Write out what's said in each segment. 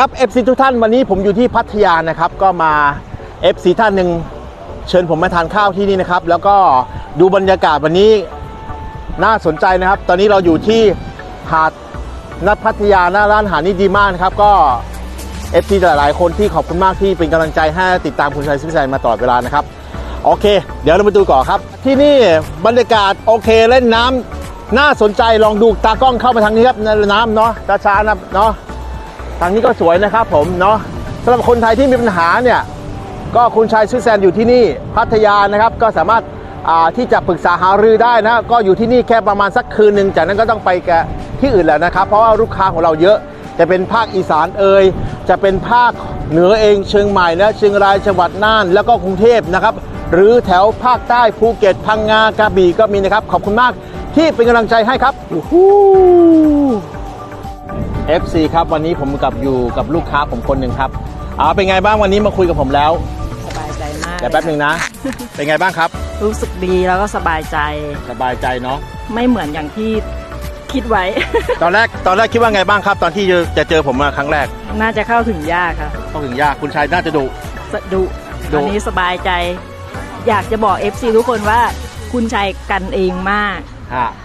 ครับ FC ทุกท่านวันนี้ผมอยู่ที่พัทยานะครับ ก็มา FC ท่านหนึ่งเชิญผมมาทานข้าวที่นี่นะครับ แล้วก็ดูบรรยากาศวันนี้น่าสนใจนะครับ ตอนนี้เราอยู่ที่หาดนัดพัทยาหน้าร้านอาหารนี่ดีมากนะครับ ก็ FC หลาย ๆ คนที่ขอบคุณมากที่เป็นกำลังใจให้ติดตามคุณชัยซิพิชัยมาตลอดเวลานะครับ โอเค เดี๋ยวเรามาดูก่อนครับ ที่นี่บรรยากาศโอเคเล่นน้ำน่าสนใจลองดูตากล้องเข้ามาทางนี้ครับในน้ำเนาะช้าๆนะเนาะ ทางนี้ก็สวยนะครับผมเนาะสำหรับคนไทยที่มีปัญหาเนี่ยก็คุณชายชื่อแซนอยู่ที่นี่พัทยานะครับก็สามารถที่จะปรึกษาหารือได้นะก็อยู่ที่นี่แค่ประมาณสักคืนหนึ่งจากนั้นก็ต้องไปแกที่อื่นแล้วนะครับ เพราะว่าลูกค้าของเราเยอะจะเป็นภาคอีสานเอ่ยจะเป็นภาคเหนือเองเชียงใหม่นะเชียงรายจังหวัดน่าน แล้วก็กรุงเทพนะครับ หรือแถวภาคใต้ภูเก็ตพังงากระบี่ก็มีนะครับ ขอบคุณมากที่เป็นกำลังใจให้ครับ FC ครับวันนี้ผมกับอยู่กับลูกค้าผมคนหนึ่งครับอ่าเป็นไงบ้างวันนี้มาคุยกับผมแล้วสบายใจมากเดี๋ยวแป๊บหนึ่งนะ เป็นไงบ้างครับ รู้สึกดีแล้วก็สบายใจ สบายใจเนาะไม่เหมือนอย่างที่คิดไว้ ตอนแรกตอนแรกคิดว่าไงบ้างครับ ตอนที่จะเจอผมมาครั้งแรก น่าจะเข้าถึงยากค่ะต้องถึงยากคุณชายน่าจะดุสะดุดุอันนี้สบายใจ อยากจะบอก FC ทุกคนว่าคุณชัยกันเองมากฮะ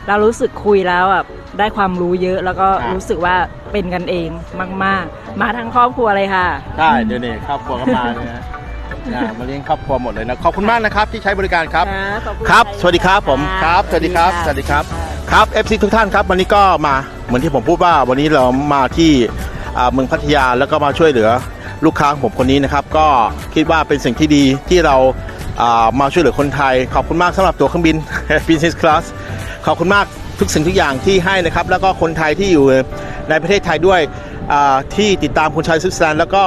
เรารู้สึกคุยแล้วอะได้ความรู้เยอะแล้วก็ครับรู้สึกว่าเป็นกันเองมาก ๆ มาทั้งครอบครัวเลยค่ะใช่เดี๋ยวนี้ครอบครัวก็มาเลยนะนะมาเลี้ยงครอบครัวหมดเลยนะขอบคุณมากนะครับที่ใช้บริการครับขอบคุณครับค่ะสวัสดีครับผมครับสวัสดีครับสวัสดีครับครับ FC ทุกท่านครับ วันนี้ก็มาเหมือนที่ผมพูดว่าวันนี้เรามาที่อ่าเมืองพัทยาแล้วก็มาช่วยเหลือลูกค้าของผมคนนี้นะครับ ก็คิดว่าเป็นสิ่งที่ดีที่เราอ่ามาช่วยเหลือคนไทย ขอบคุณมากสำหรับตัวเครื่องบิน Business Class ขอบคุณมากทุกสิ่งทุกอย่างที่ให้นะครับ แล้วก็คนไทยที่อยู่ในประเทศไทยด้วยที่ติดตามคุณชัยซุสแลนแล้วก็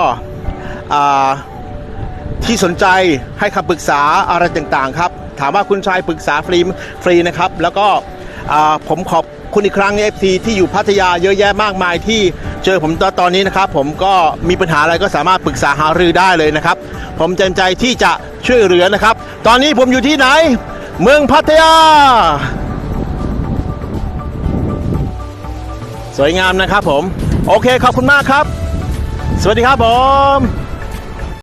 ที่สนใจให้คำปรึกษาอะไรต่างๆครับ ถามว่าคุณชายปรึกษาฟรีฟรีนะครับ แล้วก็ผมขอบคุณอีกครั้งเอฟซีที่อยู่พัทยาเยอะแยะมากมายที่เจอผมตอนตอนนี้นะครับ ผมก็มีปัญหาอะไรก็สามารถปรึกษาหารือได้เลยนะครับ ผมเต็มใจที่จะช่วยเหลือนะครับ ตอนนี้ผมอยู่ที่ไหน เมืองพัทยา สวยงามนะครับผม โอเคขอบคุณมากครับ สวัสดีครับผม